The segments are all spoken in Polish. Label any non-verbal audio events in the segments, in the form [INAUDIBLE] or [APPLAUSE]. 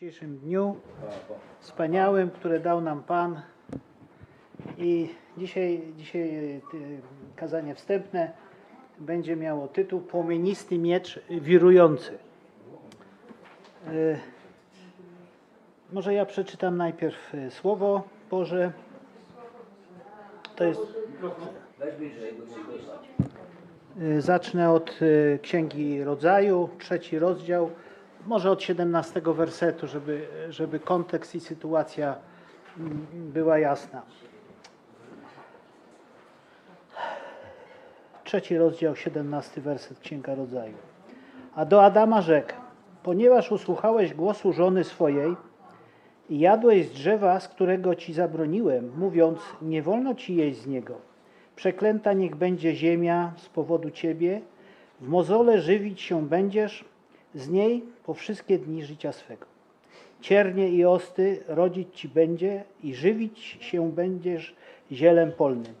dzisiejszym dniu wspaniałym, które dał nam Pan. I dzisiaj, dzisiaj y, kazanie wstępne będzie miało tytuł Płomienisty miecz wirujący. Y, Może ja przeczytam najpierw y, Słowo Boże. To jest Zacznę od Księgi Rodzaju, trzeci rozdział, może od 17 wersetu, żeby, żeby kontekst i sytuacja mm, była jasna. Trzeci rozdział, 17 werset Księga Rodzaju. A do Adama rzekł, ponieważ usłuchałeś głosu żony swojej i jadłeś z drzewa, z którego ci zabroniłem, mówiąc, nie wolno ci jeść z niego. Przeklęta niech będzie ziemia z powodu ciebie, w mozole żywić się będziesz z niej po wszystkie dni życia swego. Ciernie i osty rodzić ci będzie i żywić się będziesz zielem polnym.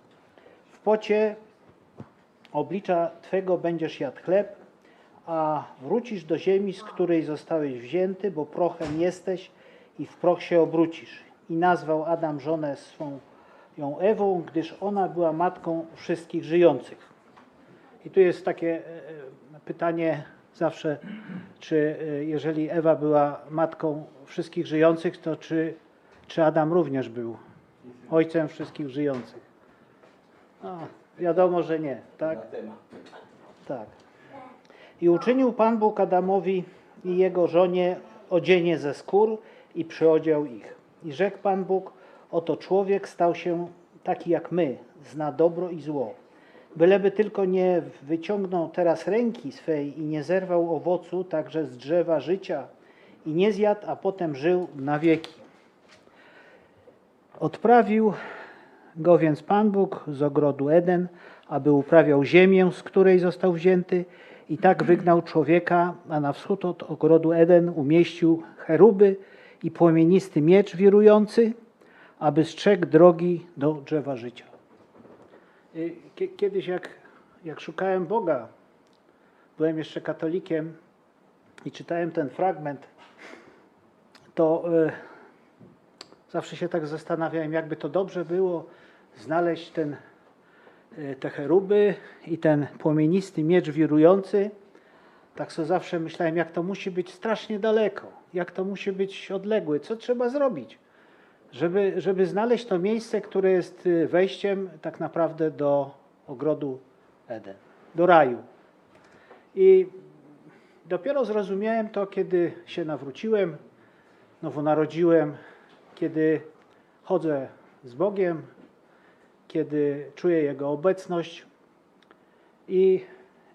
W pocie oblicza Twego będziesz jadł chleb, a wrócisz do ziemi, z której zostałeś wzięty, bo prochem jesteś i w proch się obrócisz. I nazwał Adam żonę swą ją Ewą, gdyż ona była matką wszystkich żyjących. I tu jest takie e, e, pytanie zawsze, czy e, jeżeli Ewa była matką wszystkich żyjących, to czy, czy Adam również był ojcem wszystkich żyjących? No, wiadomo, że nie, tak? Tak. I uczynił Pan Bóg Adamowi i jego żonie odzienie ze skór i przyodział ich. I rzekł Pan Bóg, oto człowiek stał się taki jak my, zna dobro i zło. Byleby tylko nie wyciągnął teraz ręki swej i nie zerwał owocu także z drzewa życia i nie zjadł, a potem żył na wieki. Odprawił go więc Pan Bóg z ogrodu Eden, aby uprawiał ziemię, z której został wzięty, i tak wygnał człowieka, a na wschód od ogrodu Eden umieścił cheruby i płomienisty miecz wirujący, aby strzegł drogi do drzewa życia. Y, kie- Kiedyś, jak, jak szukałem Boga, byłem jeszcze katolikiem i czytałem ten fragment, to y, zawsze się tak zastanawiałem, jakby to dobrze było znaleźć ten, y, te cheruby i ten płomienisty miecz wirujący. Tak sobie zawsze myślałem, jak to musi być strasznie daleko, jak to musi być odległe, co trzeba zrobić, żeby, żeby znaleźć to miejsce, które jest y, wejściem tak naprawdę do ogrodu Eden, do raju. I dopiero zrozumiałem to, kiedy się nawróciłem, nowonarodziłem, kiedy chodzę z Bogiem, kiedy czuję Jego obecność i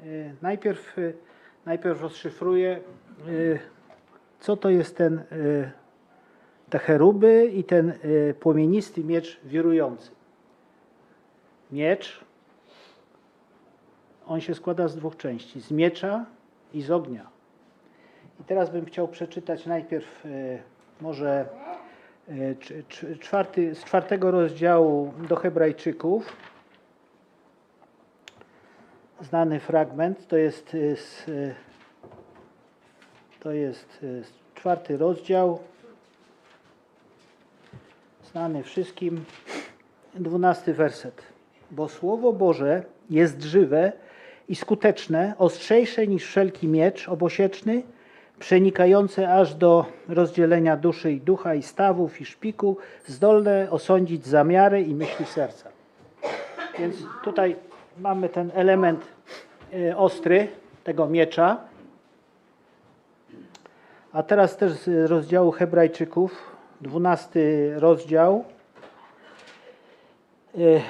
y, najpierw, y, najpierw rozszyfruję, co to jest ten, te cheruby i ten y, płomienisty miecz wirujący. Miecz, on się składa z dwóch części, z miecza i z ognia. I teraz bym chciał przeczytać najpierw y, może y, cz- cz- czwarty, z czwartego rozdziału do Hebrajczyków. Znany fragment, to jest, z, to jest czwarty rozdział, znany wszystkim, dwunasty werset. Bo Słowo Boże jest żywe i skuteczne, ostrzejsze niż wszelki miecz obosieczny, przenikające aż do rozdzielenia duszy i ducha i stawów i szpiku, zdolne osądzić zamiary i myśli serca. Więc tutaj mamy ten element e, ostry tego miecza. A teraz też z rozdziału Hebrajczyków, 12 rozdział. E,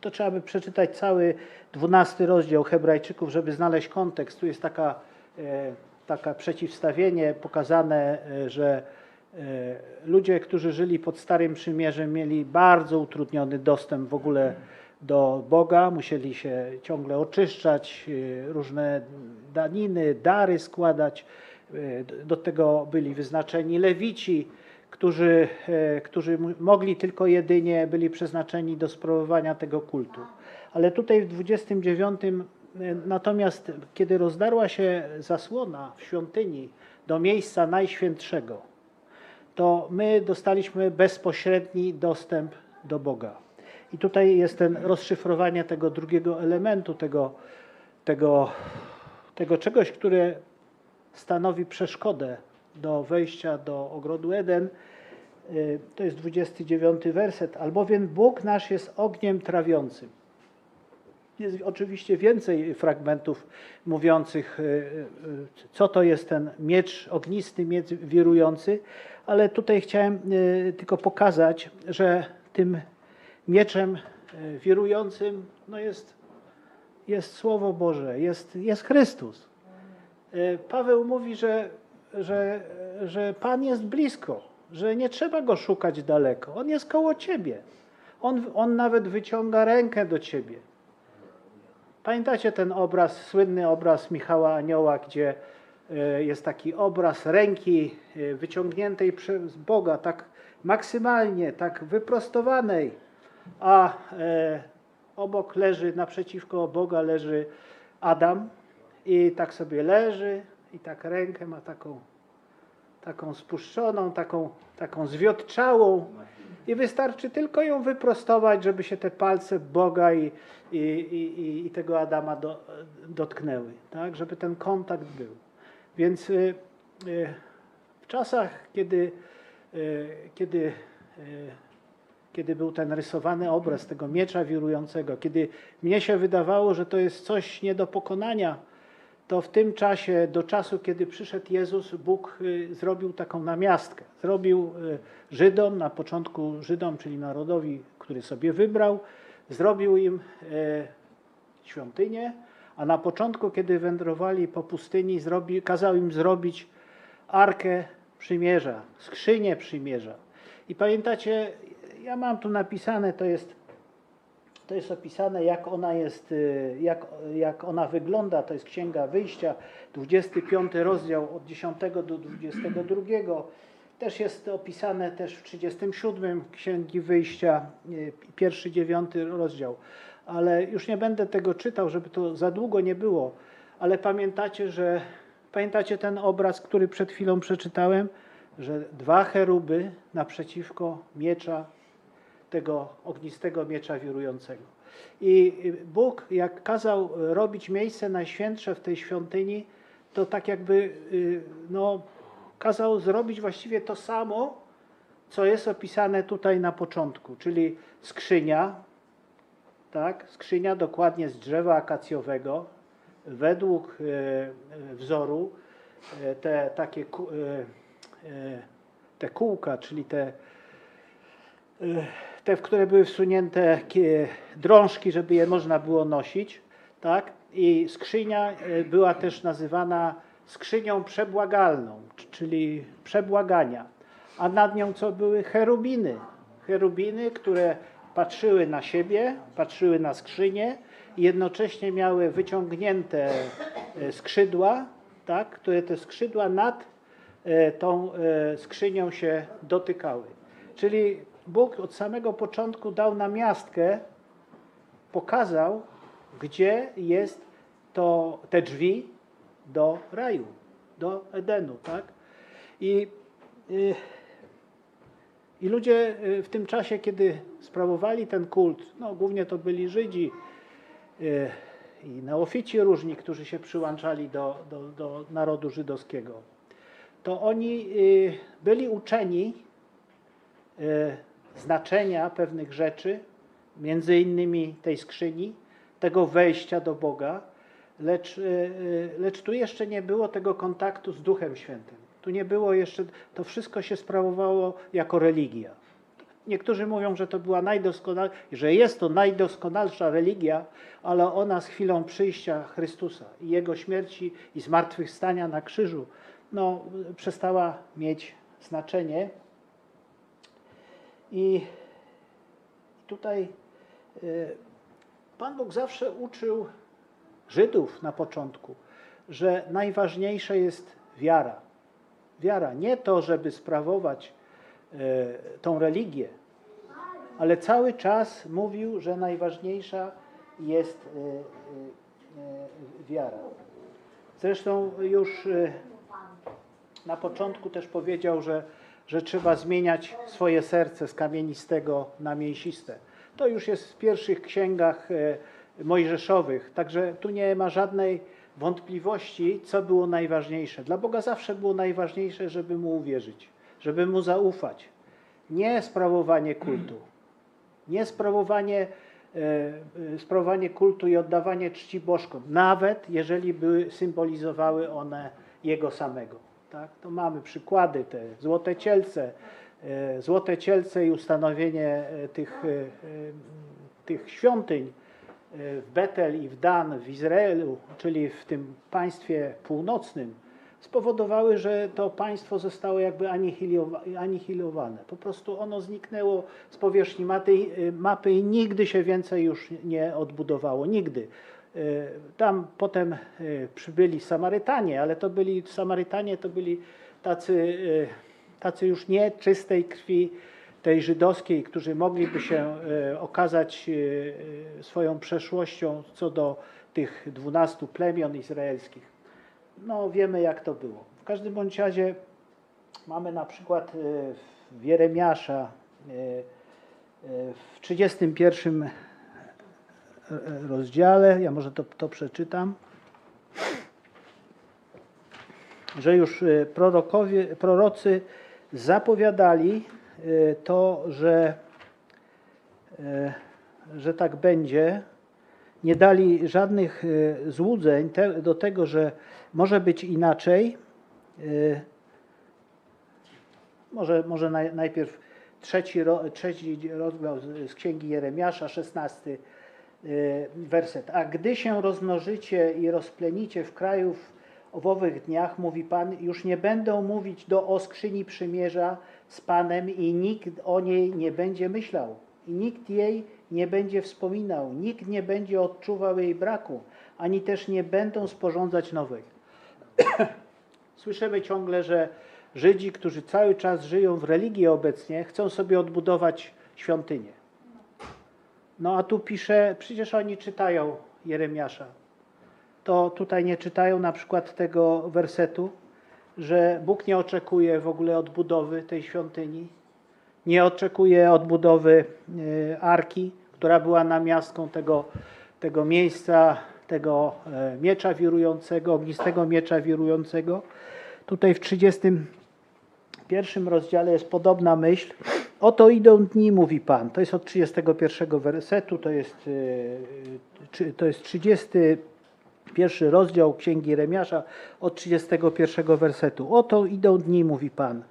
To trzeba by przeczytać cały 12 rozdział Hebrajczyków, żeby znaleźć kontekst. Tu jest taka, e, taka przeciwstawienie pokazane, e, że ludzie, którzy żyli pod Starym Przymierzem, mieli bardzo utrudniony dostęp w ogóle do Boga, musieli się ciągle oczyszczać, różne daniny, dary składać. E, Do tego byli wyznaczeni lewici, którzy, e, którzy mogli tylko jedynie, byli przeznaczeni do sprawowania tego kultu. Ale tutaj w 29 y, natomiast kiedy rozdarła się zasłona w świątyni do miejsca najświętszego, to my dostaliśmy bezpośredni dostęp do Boga. I tutaj jest ten rozszyfrowanie tego drugiego elementu, tego, tego, tego czegoś, które stanowi przeszkodę do wejścia do ogrodu Eden. Y, To jest 29 werset. Albowiem Bóg nasz jest ogniem trawiącym. Jest oczywiście więcej fragmentów mówiących, y, y, co to jest ten miecz ognisty, miecz wirujący, ale tutaj chciałem tylko pokazać, że tym mieczem wirującym no jest, jest Słowo Boże, jest, jest Chrystus. Y, Paweł mówi, że, że, że Pan jest blisko, że nie trzeba go szukać daleko. On jest koło ciebie. On, on nawet wyciąga rękę do ciebie. Pamiętacie ten obraz, słynny obraz Michała Anioła, gdzie e, jest taki obraz ręki e, wyciągniętej przez Boga, tak maksymalnie, tak wyprostowanej, a e, obok leży, naprzeciwko Boga leży Adam i tak sobie leży i tak rękę ma taką, taką spuszczoną, taką, taką zwiotczałą i wystarczy tylko ją wyprostować, żeby się te palce Boga i, i, i, i- tego Adama do, dotknęły, tak? żeby ten kontakt był. Więc y, y, w czasach, kiedy, y, kiedy, y, kiedy był ten rysowany obraz tego miecza wirującego, kiedy mnie się wydawało, że to jest coś nie do pokonania, to w tym czasie, do czasu, kiedy przyszedł Jezus, Bóg y, zrobił taką namiastkę. Zrobił y, Żydom, na początku Żydom, czyli narodowi, który sobie wybrał, zrobił im e, świątynię, a na początku, kiedy wędrowali po pustyni, zrobi, kazał im zrobić arkę przymierza, skrzynię przymierza. I pamiętacie, ja mam tu napisane, to jest to jest opisane, jak ona jest, y, jak, jak ona wygląda. To jest Księga Wyjścia, 25 rozdział od 10 do 22. Też jest opisane też w 37 Księgi Wyjścia, y, pierwszy, dziewiąty rozdział. Ale już nie będę tego czytał, żeby to za długo nie było. Ale pamiętacie, że pamiętacie ten obraz, który przed chwilą przeczytałem, że dwa cheruby naprzeciwko miecza tego ognistego miecza wirującego. I Bóg, jak kazał robić miejsce najświętsze w tej świątyni, to tak jakby y, no, kazał zrobić właściwie to samo, co jest opisane tutaj na początku, czyli skrzynia, tak, skrzynia dokładnie z drzewa akacjowego, według wzoru, te takie te kółka, czyli te te, w które były wsunięte drążki, żeby je można było nosić, tak? I skrzynia e, była też nazywana skrzynią przebłagalną, czyli przebłagania. A nad nią co były cherubiny. Cherubiny, które patrzyły na siebie, patrzyły na skrzynię i jednocześnie miały wyciągnięte e, skrzydła, tak? które te skrzydła nad e, tą skrzynią się dotykały. Czyli Bóg od samego początku dał namiastkę, pokazał, gdzie jest to, te drzwi do raju, do Edenu, tak? I, y, I ludzie y, w tym czasie, kiedy sprawowali ten kult, no głównie to byli Żydzi y, i neofici różni, którzy się przyłączali do, do, do narodu żydowskiego, to oni y, byli uczeni e, znaczenia pewnych rzeczy, między innymi tej skrzyni, tego wejścia do Boga, lecz, e, e, lecz tu jeszcze nie było tego kontaktu z Duchem Świętym. Tu nie było jeszcze, to wszystko się sprawowało jako religia. Niektórzy mówią, że to była najdoskonal, że jest to najdoskonalsza religia, ale ona z chwilą przyjścia Chrystusa i Jego śmierci i zmartwychwstania na krzyżu, no, przestała mieć znaczenie. I tutaj y, Pan Bóg zawsze uczył Żydów na początku, że najważniejsze jest wiara. Wiara, nie to, żeby sprawować y, tą religię, ale cały czas mówił, że najważniejsza jest y, wiara. Zresztą już na początku też powiedział, że, że trzeba zmieniać swoje serce z kamienistego na mięsiste. To już jest w pierwszych księgach e, mojżeszowych, także tu nie ma żadnej wątpliwości, co było najważniejsze. Dla Boga zawsze było najważniejsze, żeby Mu uwierzyć, żeby Mu zaufać. Nie sprawowanie kultu, nie sprawowanie, e, e, sprawowanie kultu i oddawanie czci bożkom, nawet jeżeli były, symbolizowały one Jego samego. Tak? To mamy przykłady, te złote cielce, e, złote cielce i ustanowienie e, tych, e, tych świątyń w Betel i w Dan w Izraelu, czyli w tym państwie północnym, spowodowały, że to państwo zostało jakby anihilowa- anihilowane. Po prostu ono zniknęło z powierzchni mapy, mapy i nigdy się więcej już nie odbudowało. Nigdy. E, Tam potem e, przybyli Samarytanie, ale to byli Samarytanie to byli tacy, e, tacy już nie czystej krwi tej żydowskiej, którzy mogliby się okazać swoją przeszłością co do tych dwunastu plemion izraelskich. No wiemy jak to było. W każdym bądź razie mamy na przykład w Jeremiasza w 31 rozdziale, ja może to, to przeczytam, że już e, prorokowie, prorocy zapowiadali e, to, że, e, że tak będzie, nie dali żadnych e, złudzeń do tego, że może być inaczej. E, Może, może naj, najpierw trzeci, trzeci rozdział z, Księgi Jeremiasza, szesnasty e, werset. A gdy się rozmnożycie i rozplenicie w kraju w owowych dniach, mówi Pan, już nie będą mówić do o skrzyni przymierza z Panem i nikt o niej nie będzie myślał. I nikt jej nie będzie wspominał, nikt nie będzie odczuwał jej braku, ani też nie będą sporządzać nowej. [COUGHS] Słyszymy ciągle, że Żydzi, którzy cały czas żyją w religii obecnie, chcą sobie odbudować świątynię. No a tu pisze, przecież oni czytają Jeremiasza. To tutaj nie czytają na przykład tego wersetu, że Bóg nie oczekuje w ogóle odbudowy tej świątyni, nie oczekuje odbudowy e, arki, która była namiastką tego, tego miejsca, tego e, miecza wirującego, ognistego miecza wirującego. Tutaj w 31 rozdziale jest podobna myśl. Oto idą dni, mówi Pan. To jest od 31 wersetu, to jest, e, to jest 31 rozdział Księgi Jeremiasza od 31 wersetu. Oto idą dni, mówi Pan,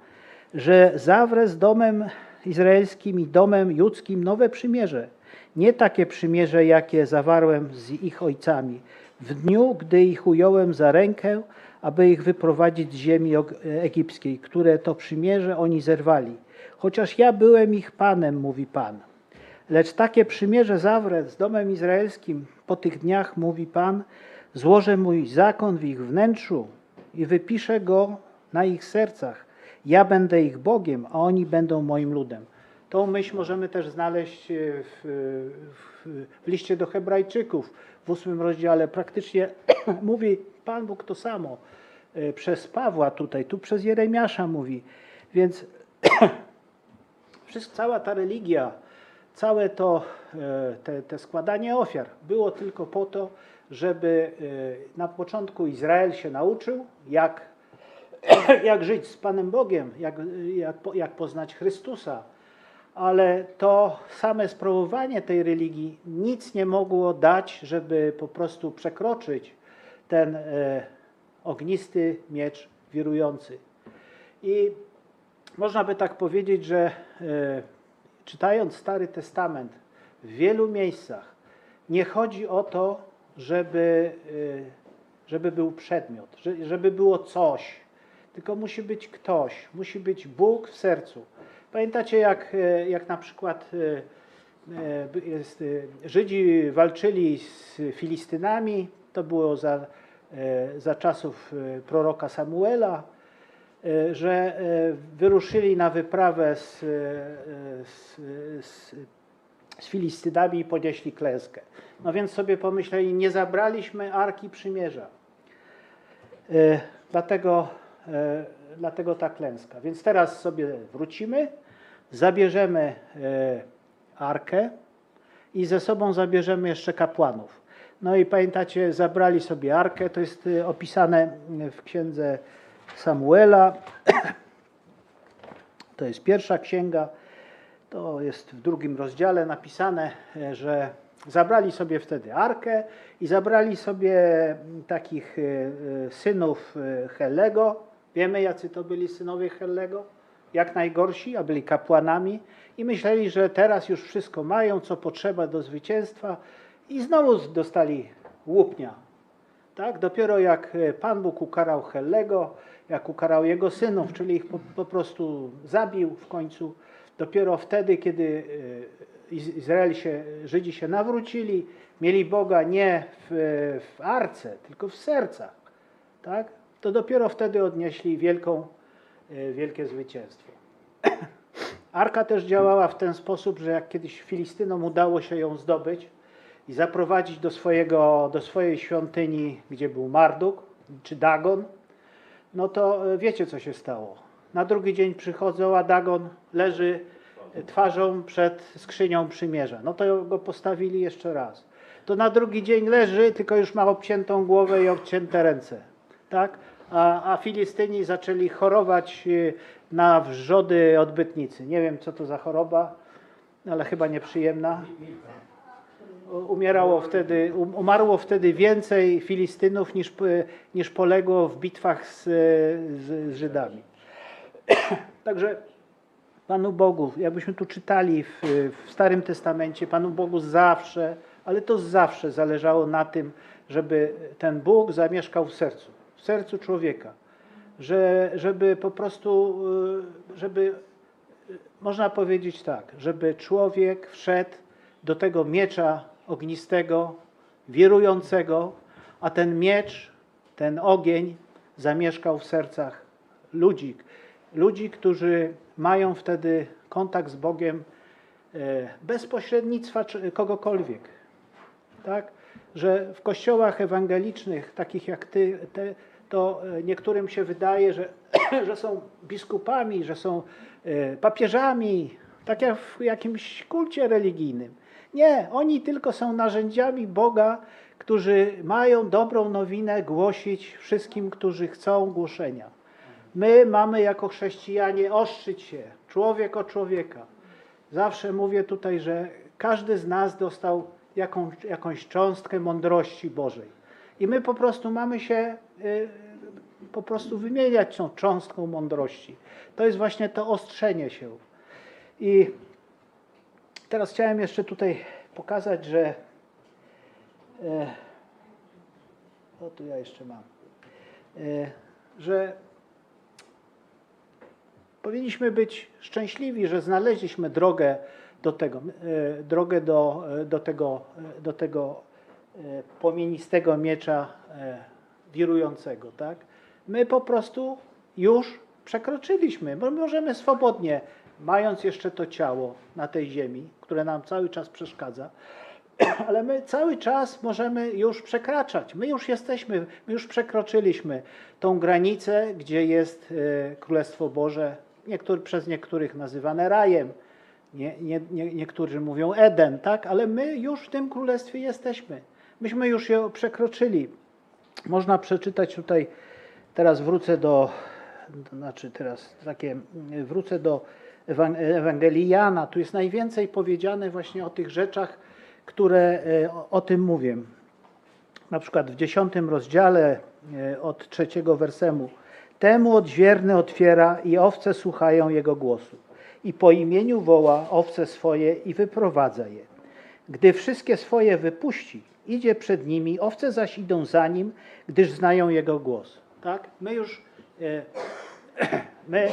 że zawrę z domem izraelskim i domem judzkim nowe przymierze. Nie takie przymierze, jakie zawarłem z ich ojcami. W dniu, gdy ich ująłem za rękę, aby ich wyprowadzić z ziemi egipskiej, które to przymierze oni zerwali. Chociaż ja byłem ich Panem, mówi Pan. Lecz takie przymierze zawrę z domem izraelskim po tych dniach, mówi Pan, złożę mój zakon w ich wnętrzu i wypiszę go na ich sercach. Ja będę ich Bogiem, a oni będą moim ludem. Tą myśl możemy też znaleźć e, w, w, w liście do Hebrajczyków w ósmym rozdziale. Praktycznie [CLEARS THROAT] mówi Pan Bóg to samo e, przez Pawła tutaj, tu przez Jeremiasza mówi. Więc [CLEARS THROAT] wszystko, cała ta religia, całe to e, te, te składanie ofiar było tylko po to, żeby e, na początku Izrael się nauczył, jak, [CLEARS THROAT] jak żyć z Panem Bogiem, jak, jak, jak poznać Chrystusa. Ale to same sprawowanie tej religii nic nie mogło dać, żeby po prostu przekroczyć ten e, ognisty miecz wirujący. I można by tak powiedzieć, że e, czytając Stary Testament w wielu miejscach nie chodzi o to, żeby, e, żeby był przedmiot, że- żeby było coś, tylko musi być ktoś, musi być Bóg w sercu. Pamiętacie, jak, e, jak na przykład Żydzi walczyli z Filistynami, to było za, za czasów proroka Samuela, że e, wyruszyli na wyprawę z, e, z, z z Filistydami i ponieśli klęskę. No więc sobie pomyśleli, nie zabraliśmy Arki Przymierza. E, Dlatego, e, dlatego ta klęska. Więc teraz sobie wrócimy, zabierzemy e, Arkę i ze sobą zabierzemy jeszcze kapłanów. No i pamiętacie, zabrali sobie Arkę, to jest e, opisane w księdze Samuela. [CLEARS THROAT] To jest pierwsza księga, to jest w drugim rozdziale napisane, e, że zabrali sobie wtedy Arkę i zabrali sobie mm, takich e, e, synów Hellego. Wiemy, jacy to byli synowie Hellego? Jak najgorsi, a byli kapłanami i myśleli, że teraz już wszystko mają, co potrzeba do zwycięstwa i znowu dostali łupnia. Tak? Dopiero jak e, Pan Bóg ukarał Hellego, jak ukarał jego synów, czyli ich po, po prostu zabił w końcu, dopiero wtedy, kiedy e, Iz- Izrael się, Żydzi się nawrócili, mieli Boga nie w, w arce, tylko w sercach, tak? to dopiero wtedy odnieśli wielką, e, wielkie zwycięstwo. [COUGHS] Arka też działała w ten sposób, że jak kiedyś Filistynom udało się ją zdobyć i zaprowadzić do, swojego, do swojej świątyni, gdzie był Marduk czy Dagon, no to e, wiecie co się stało. Na drugi dzień przychodzą, a Dagon leży e, twarzą przed skrzynią przymierza. No to go postawili jeszcze raz. To na drugi dzień leży, tylko już ma obciętą głowę i obcięte ręce. Tak? A, a Filistyni zaczęli chorować e, na wrzody odbytnicy. Nie wiem, co to za choroba, ale chyba nieprzyjemna. Umierało wtedy, um- umarło wtedy więcej Filistynów niż, p- niż poległo w bitwach z, z, z Żydami. [CLEARS THROAT] Także Panu Bogu, jakbyśmy tu czytali w, w Starym Testamencie, Panu Bogu zawsze, ale to zawsze zależało na tym, żeby ten Bóg zamieszkał w sercu, w sercu człowieka. Że, żeby po prostu, y, żeby można powiedzieć tak, żeby człowiek wszedł do tego miecza ognistego, wirującego, a ten miecz, ten ogień zamieszkał w sercach ludzi. Ludzi, którzy mają wtedy kontakt z Bogiem e, bez pośrednictwa kogokolwiek. Tak? Że w kościołach ewangelicznych, takich jak ty, te, to e, niektórym się wydaje, że, [CLEARS THROAT] że są biskupami, że są e, papieżami, tak jak w jakimś kulcie religijnym. Nie, oni tylko są narzędziami Boga, którzy mają dobrą nowinę głosić wszystkim, którzy chcą głoszenia. My mamy jako chrześcijanie ostrzyć się, człowiek o człowieka. Zawsze mówię tutaj, że każdy z nas dostał jaką, jakąś cząstkę mądrości Bożej. I my po prostu mamy się y, po prostu wymieniać tą cząstką mądrości. To jest właśnie to ostrzenie się. I teraz chciałem jeszcze tutaj pokazać, że e, o tu ja jeszcze mam, e, że powinniśmy być szczęśliwi, że znaleźliśmy drogę do tego, e, drogę do, do tego, do tego płomienistego miecza wirującego, tak? My po prostu już przekroczyliśmy. My możemy swobodnie, mając jeszcze to ciało na tej ziemi, które nam cały czas przeszkadza, [CLEARS THROAT] ale my cały czas możemy już przekraczać. My już jesteśmy, my już przekroczyliśmy tą granicę, gdzie jest e, Królestwo Boże, niektóry, przez niektórych nazywane rajem, nie, nie, nie, niektórzy mówią Eden, tak? ale my już w tym królestwie jesteśmy. Myśmy już je przekroczyli. Można przeczytać tutaj, teraz wrócę do, to znaczy teraz takie, wrócę do Ewangelii Jana. Tu jest najwięcej powiedziane właśnie o tych rzeczach, które e, o, tym mówię. Na przykład w dziesiątym rozdziale e, od trzeciego wersemu. Temu odźwierny otwiera i owce słuchają jego głosu. I po imieniu woła owce swoje i wyprowadza je. Gdy wszystkie swoje wypuści, idzie przed nimi, owce zaś idą za nim, gdyż znają jego głos. Tak? My już e, [CLEARS THROAT] my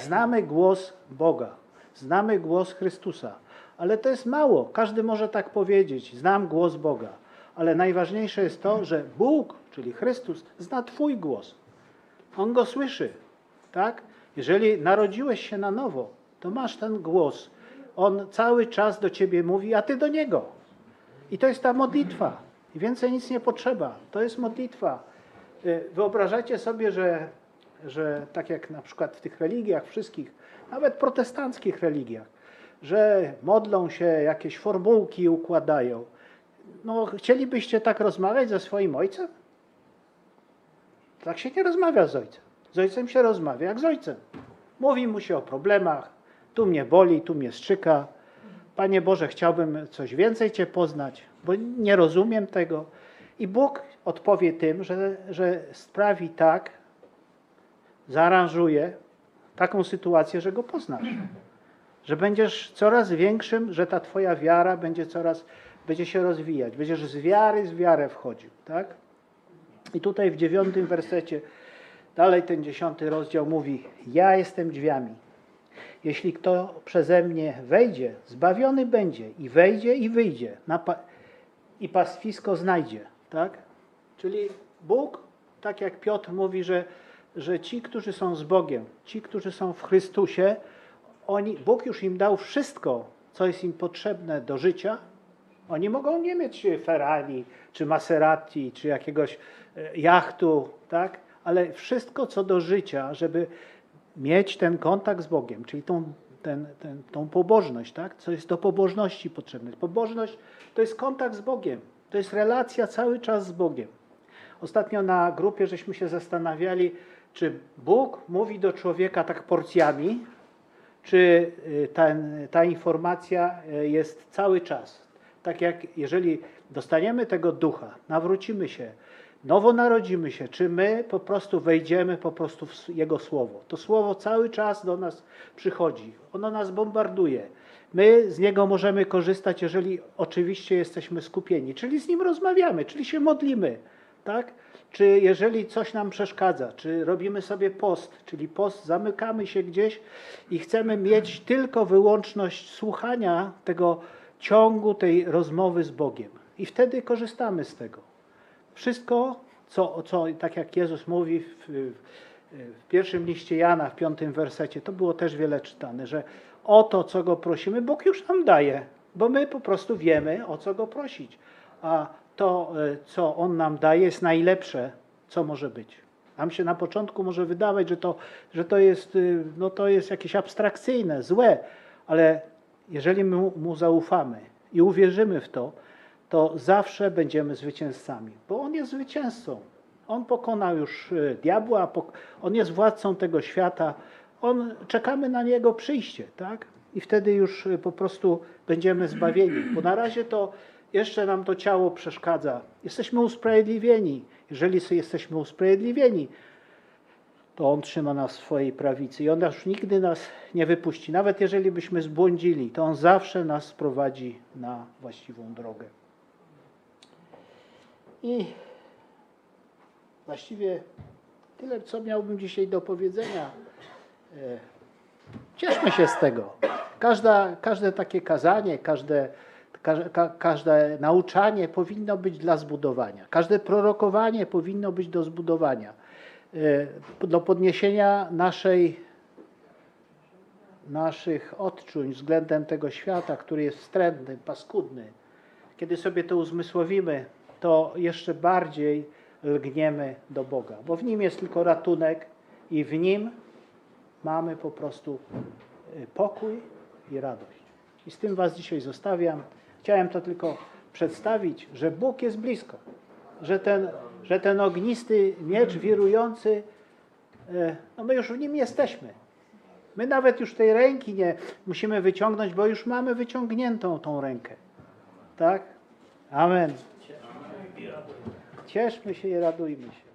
znamy głos Boga, znamy głos Chrystusa, ale to jest mało. Każdy może tak powiedzieć: Znam głos Boga, ale najważniejsze jest to, że Bóg, czyli Chrystus, zna Twój głos. On go słyszy, tak? Jeżeli narodziłeś się na nowo, to masz ten głos On cały czas do ciebie mówi, a ty do niego. I to jest ta modlitwa. I więcej nic nie potrzeba. To jest modlitwa. Y, Wyobrażacie sobie, że, że tak jak na przykład w tych religiach wszystkich, nawet protestanckich religiach, że modlą się, jakieś formułki układają. No, chcielibyście tak rozmawiać ze swoim ojcem? Tak się nie rozmawia z ojcem. Z ojcem się rozmawia jak z ojcem. Mówi mu się o problemach. Tu mnie boli, tu mnie strzyka. Panie Boże, chciałbym coś więcej Cię poznać, bo nie rozumiem tego. I Bóg odpowie tym, że, że sprawi tak, zaaranżuje taką sytuację, że go poznasz. Że będziesz coraz większym, że ta Twoja wiara będzie coraz, będzie się rozwijać. Będziesz z wiary w wiarę wchodził, tak? I tutaj w dziewiątym wersecie, dalej ten dziesiąty rozdział mówi: Ja jestem drzwiami. Jeśli kto przeze mnie wejdzie, zbawiony będzie i wejdzie i wyjdzie pa- i pastwisko znajdzie. Tak? Czyli Bóg, tak jak Piotr mówi, że, że ci, którzy są z Bogiem, ci, którzy są w Chrystusie, oni, Bóg już im dał wszystko, co jest im potrzebne do życia. Oni mogą nie mieć Ferrari, czy Maserati, czy jakiegoś e, jachtu, tak? ale wszystko co do życia, żeby mieć ten kontakt z Bogiem, czyli tą, ten, ten, tą pobożność, tak? co jest do pobożności potrzebne. Pobożność to jest kontakt z Bogiem, to jest relacja cały czas z Bogiem. Ostatnio na grupie żeśmy się zastanawiali, czy Bóg mówi do człowieka tak porcjami, czy y, ta informacja y, jest cały czas. Tak jak jeżeli dostaniemy tego ducha, nawrócimy się, nowo narodzimy się, czy my po prostu wejdziemy po prostu w Jego Słowo. To Słowo cały czas do nas przychodzi. Ono nas bombarduje. My z Niego możemy korzystać, jeżeli oczywiście jesteśmy skupieni, czyli z Nim rozmawiamy, czyli się modlimy. Tak? Czy jeżeli coś nam przeszkadza, czy robimy sobie post, czyli post, zamykamy się gdzieś i chcemy mieć tylko wyłączność słuchania tego ciągu, tej rozmowy z Bogiem. I wtedy korzystamy z tego. Wszystko, co, co tak jak Jezus mówi w, w, pierwszym liście Jana, w piątym wersecie, to było też wiele czytane, że o to, co Go prosimy, Bóg już nam daje, bo my po prostu wiemy, o co Go prosić. A to, e, co On nam daje, jest najlepsze, co może być. Nam się na początku może wydawać, że to, że to, jest, y, no to jest jakieś abstrakcyjne, złe, ale jeżeli mu- Mu zaufamy i uwierzymy w to, to zawsze będziemy zwycięzcami, bo On jest zwycięzcą. On pokonał już y, diabła, On jest władcą tego świata. On, czekamy na Jego przyjście, tak? I wtedy już y, po prostu będziemy zbawieni, bo na razie to jeszcze nam to ciało przeszkadza. Jesteśmy usprawiedliwieni. Jeżeli jesteśmy usprawiedliwieni, to On trzyma nas w swojej prawicy i On już nigdy nas nie wypuści. Nawet jeżeli byśmy zbłądzili, to On zawsze nas sprowadzi na właściwą drogę. I właściwie tyle, co miałbym dzisiaj do powiedzenia. E, Cieszmy się z tego. Każda, każde takie kazanie, każde, ka, ka, każde nauczanie powinno być dla zbudowania. Każde prorokowanie powinno być do zbudowania. E, Do podniesienia naszej, naszych odczuć względem tego świata, który jest wstrętny, paskudny. Kiedy sobie to uzmysłowimy, to jeszcze bardziej lgniemy do Boga, bo w Nim jest tylko ratunek i w Nim mamy po prostu y, pokój i radość. I z tym Was dzisiaj zostawiam. Chciałem to tylko przedstawić, że Bóg jest blisko, że ten, że ten ognisty miecz wirujący, e, no my już w nim jesteśmy. My nawet już tej ręki nie musimy wyciągnąć, bo już mamy wyciągniętą tą rękę. Tak? Amen. Cieszmy się i radujmy się.